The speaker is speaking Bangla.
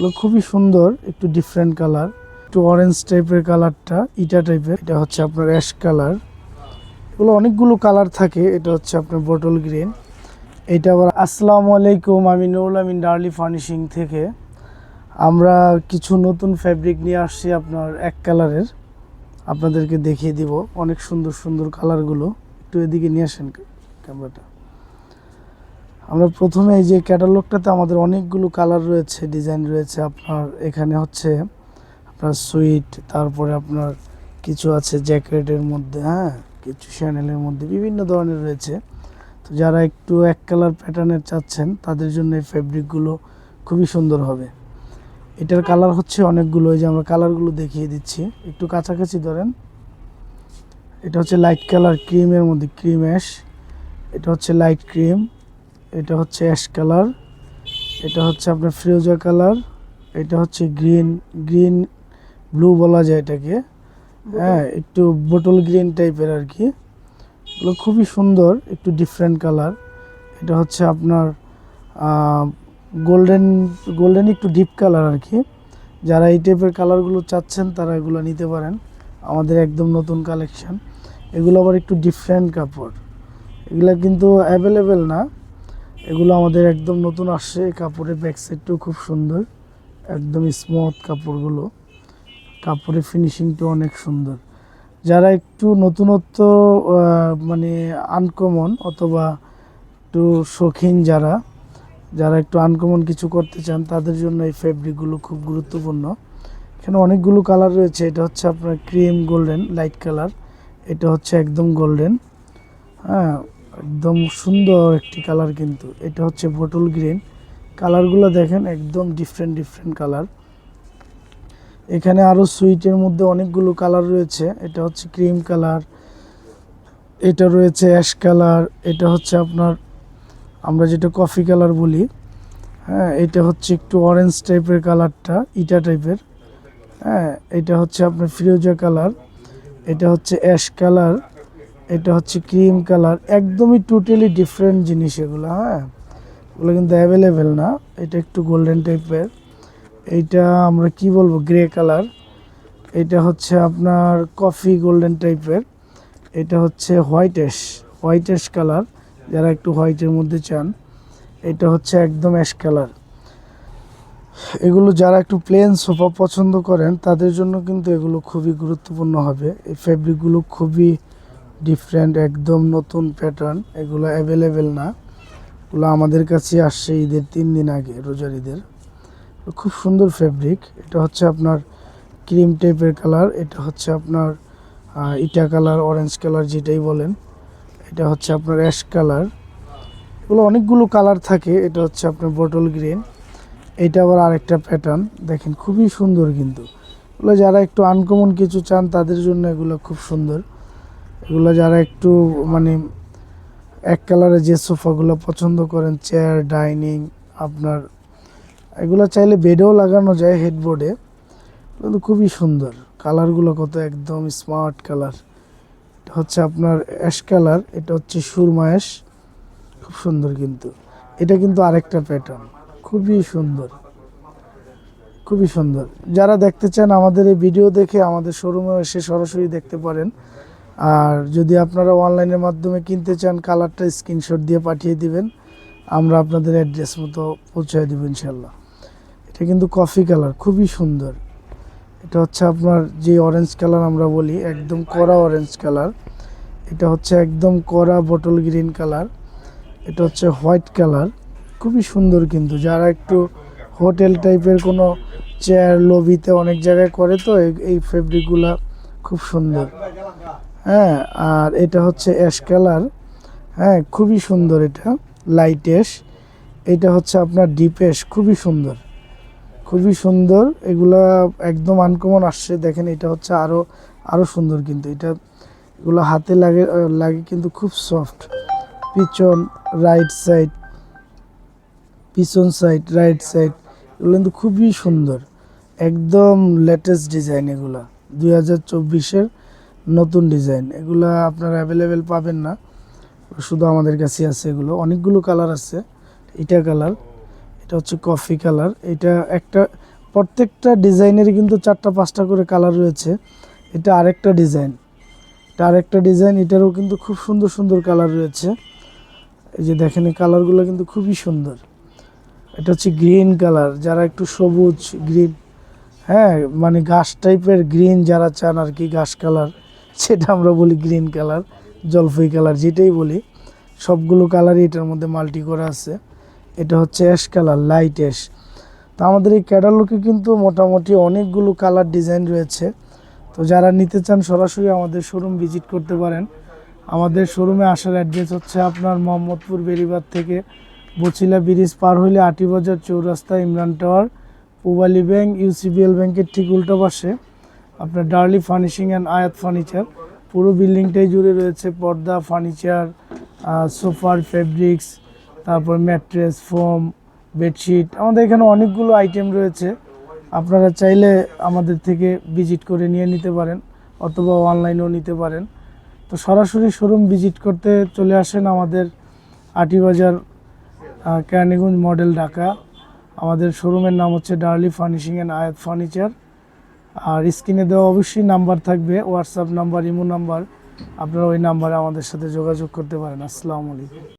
এগুলো খুবই সুন্দর, একটু ডিফারেন্ট কালার একটু অরেঞ্জ টাইপের কালারটা ইটা টাইপের এটা হচ্ছে আপনার অ্যাশ কালার এগুলো অনেকগুলো কালার থাকে, এটা হচ্ছে আপনার বটল গ্রিন এটা আবার, আসসালামু আলাইকুম, আমি নুরুল আমিন ডার্লি ফার্নিশিং থেকে। আমরা কিছু নতুন ফ্যাব্রিক নিয়ে আসছি আপনার এক কালারের আপনাদেরকে দেখিয়ে দিব, অনেক সুন্দর সুন্দর কালারগুলো একটু এদিকে নিয়ে আসেন ক্যামেরাটা। আমরা প্রথমে এই যে ক্যাটালগটাতে আমাদের অনেকগুলো কালার রয়েছে, ডিজাইন রয়েছে। আপনার এখানে হচ্ছে আপনার সুইট, তারপরে আপনার কিছু আছে জ্যাকেটের মধ্যে হ্যাঁ কিছু শ্যানেলের মধ্যে, বিভিন্ন ধরনের রয়েছে। তো যারা একটু এক কালার প্যাটার্নের চাচ্ছেন, তাদের জন্য এই ফেব্রিকগুলো খুবই সুন্দর হবে। এটার কালার হচ্ছে অনেকগুলো, এই যে আমরা কালারগুলো দেখিয়ে দিচ্ছি। একটু কাছাকাছি ধরেন। এটা হচ্ছে লাইট কালার ক্রিমের মধ্যে ক্রিম অ্যাশ এটা হচ্ছে লাইট ক্রিম এটা হচ্ছে অ্যাশ কালার এটা হচ্ছে আপনার ফিরোজা কালার এটা হচ্ছে গ্রিন গ্রিন ব্লু বলা যায় এটাকে। হ্যাঁ একটু বোটল গ্রিন টাইপের আর কি। এগুলো খুবই সুন্দর একটু ডিফারেন্ট কালার এটা হচ্ছে আপনার গোল্ডেন গোল্ডেন একটু ডিপ কালার আর কি। যারা এই টাইপের কালারগুলো চাচ্ছেন তারা এগুলো নিতে পারেন। আমাদের একদম নতুন কালেকশান এগুলো আবার একটু ডিফারেন্ট কাপড়। এগুলো কিন্তু অ্যাভেলেবেল না। এগুলো আমাদের একদম নতুন আসছে। কাপড়ের ব্যাক সাইডটাও খুব সুন্দর। একদম স্মুথ কাপড়গুলো। কাপড়ের ফিনিশিংটাও অনেক সুন্দর। যারা একটু নতুনত্ব মানে আনকমন অথবা একটু শৌখিন যারা যারা একটু আনকমন কিছু করতে চান, তাদের জন্য এই ফেব্রিকগুলো খুব গুরুত্বপূর্ণ। এখানে অনেকগুলো কালার রয়েছে। এটা হচ্ছে আপনার ক্রিম গোল্ডেন লাইট কালার এটা হচ্ছে একদম গোল্ডেন হ্যাঁ একদম সুন্দর একটি কালার কিন্তু। এটা হচ্ছে বোটল গ্রিন। কালারগুলো দেখেন, একদম ডিফারেন্ট ডিফারেন্ট কালার। এখানে আরও সুইটের মধ্যে অনেকগুলো কালার রয়েছে। এটা হচ্ছে ক্রিম কালার, এটা রয়েছে অ্যাশ কালার, এটা হচ্ছে আপনার, আমরা যেটা কফি কালার বলি। হ্যাঁ এটা হচ্ছে একটু অরেঞ্জ টাইপের কালারটা, ইটা টাইপের হ্যাঁ এটা হচ্ছে আপনার ফিরোজা কালার, এটা হচ্ছে অ্যাশ কালার। এটা হচ্ছে ক্রিম কালার, একদমই টোটালি ডিফারেন্ট জিনিস এগুলো হ্যাঁ? এগুলো কিন্তু অ্যাভেলেবেল না, এটা একটু গোল্ডেন টাইপের এইটা আমরা কি বলব গ্রে কালার এটা হচ্ছে আপনার কফি গোল্ডেন টাইপের এটা হচ্ছে হোয়াইটেশ হোয়াইটেশ কালার যারা একটু হোয়াইটের মধ্যে চান, এটা হচ্ছে একদম অ্যাশ কালার এগুলো যারা একটু প্লেন সোফা পছন্দ করেন, তাদের জন্য কিন্তু এগুলো খুবই গুরুত্বপূর্ণ হবে। এই ফেব্রিকগুলো খুবই ডিফারেন্ট একদম নতুন প্যাটার্ন এগুলো অ্যাভেলেবেল না। এগুলো আমাদের কাছে আসছে ঈদের তিন দিন আগে, রোজার ঈদের। খুব সুন্দর ফেব্রিক এটা হচ্ছে আপনার ক্রিম টাইপের কালার এটা হচ্ছে আপনার ইটা কালার অরেঞ্জ কালার যেটাই বলেন, এটা হচ্ছে আপনার অ্যাশ কালার এগুলো অনেকগুলো কালার থাকে, এটা হচ্ছে আপনার বটল গ্রিন এটা আবার আরেকটা প্যাটার্ন দেখেন খুবই সুন্দর কিন্তু। এগুলো যারা একটু আনকমন কিছু চান, তাদের জন্য এগুলো খুব সুন্দর। এগুলো যারা একটু মানে এক কালারে যে সোফাগুলো পছন্দ করেন চেয়ার ডাইনিং আপনার, এগুলো চাইলে বেডেও লাগানো যায় হেডবোর্ডে কিন্তু খুবই সুন্দর। কালারগুলো কত একদম স্মার্ট কালার হচ্ছে আপনার অ্যাশ কালার এটা হচ্ছে সুরমা অ্যাশ খুব সুন্দর কিন্তু। এটা কিন্তু আরেকটা প্যাটার্ন খুবই সুন্দর। খুবই সুন্দর। যারা দেখতে চান আমাদের এই ভিডিও দেখে আমাদের শোরুমে এসে সরাসরি দেখতে পারেন। আর যদি আপনারা অনলাইনের মাধ্যমে কিনতে চান, কালারটা স্ক্রিনশট দিয়ে পাঠিয়ে দিবেন। আমরা আপনাদের অ্যাড্রেস মতো পৌঁছায় দেবো ইনশাল্লাহ এটা কিন্তু কফি কালার খুবই সুন্দর। এটা হচ্ছে আপনার যে অরেঞ্জ কালার আমরা বলি, একদম কড়া অরেঞ্জ কালার এটা হচ্ছে একদম কড়া বটল গ্রিন কালার এটা হচ্ছে হোয়াইট কালার খুবই সুন্দর কিন্তু। যারা একটু হোটেল টাইপের কোনো চেয়ার লবিতে অনেক জায়গায় করে তো, এই- এই ফেব্রিকগুলা খুব সুন্দর। হ্যাঁ আর এটা হচ্ছে অ্যাশ কালার হ্যাঁ খুবই সুন্দর এটা লাইট অ্যাশ এটা হচ্ছে আপনার ডিপ অ্যাশ খুবই সুন্দর। খুবই সুন্দর, এগুলা একদম আনকমন আসছে। দেখেন, এটা হচ্ছে আরও আরও সুন্দর কিন্তু এটা। এগুলো হাতে লাগে লাগে কিন্তু খুব সফট পিছন রাইট সাইড পিছন সাইড রাইট সাইড এগুলো কিন্তু খুবই সুন্দর। একদম লেটেস্ট ডিজাইন এগুলা, দুই হাজার চব্বিশের। নতুন ডিজাইন এগুলো আপনারা অ্যাভেলেবেল পাবেন না। শুধু আমাদের কাছে আছে এগুলো। অনেকগুলো কালার আছে, এটা কালার এটা হচ্ছে কফি কালার এটা একটা, প্রত্যেকটা ডিজাইনেরই কিন্তু চারটা পাঁচটা করে কালার রয়েছে। এটা আরেকটা ডিজাইন এটা আরেকটা ডিজাইন এটারও কিন্তু খুব সুন্দর সুন্দর কালার রয়েছে। এই যে দেখেন, এই কালারগুলো কিন্তু খুবই সুন্দর। এটা হচ্ছে গ্রিন কালার যারা একটু সবুজ গ্রিন হ্যাঁ মানে ঘাস টাইপের গ্রিন যারা চান আর কি, ঘাস কালার সেটা আমরা বলি গ্রিন কালার জলপাই কালার যেটাই বলি, সবগুলো কালারই এটার মধ্যে মাল্টি করা আছে। এটা হচ্ছে অ্যাশ কালার লাইট অ্যাশ তো আমাদের এই ক্যাটালগে কিন্তু মোটামুটি অনেকগুলো কালার ডিজাইন রয়েছে। তো যারা নিতে চান সরাসরি আমাদের শোরুম ভিজিট করতে পারেন। আমাদের শোরুমে আসার অ্যাড্রেস হচ্ছে আপনার মোহাম্মদপুর বেরিবাদ থেকে বছিলা ব্রিজ পার হইলে আটিবাজার চৌরাস্তা Imran tower Pubali bank UCBL ব্যাংকের ঠিক উল্টো পাশে। আপনার Darley furnishing and Ayat furniture. পুরো বিল্ডিংটাই জুড়ে রয়েছে পর্দা, ফার্নিচার সোফার ফেব্রিক্স, তারপর ম্যাট্রেস, ফোম, বেডশিট। আমাদের এখানে অনেকগুলো আইটেম রয়েছে। আপনারা চাইলে আমাদের থেকে ভিজিট করে নিয়ে নিতে পারেন অথবা অনলাইনেও নিতে পারেন। তো সরাসরি শোরুম ভিজিট করতে চলে আসেন আমাদের আটিবাজার কেরানীগঞ্জ মডেল ঢাকা। আমাদের শোরুমের নাম হচ্ছে Darley furnishing and Ayat furniture. আর স্ক্রিনে দেওয়া অবশ্যই নাম্বার থাকবে হোয়াটসঅ্যাপ নাম্বার, ইমো নাম্বার। আপনারা ওই নাম্বারে আমাদের সাথে যোগাযোগ করতে পারেন। আসসালামু আলাইকুম।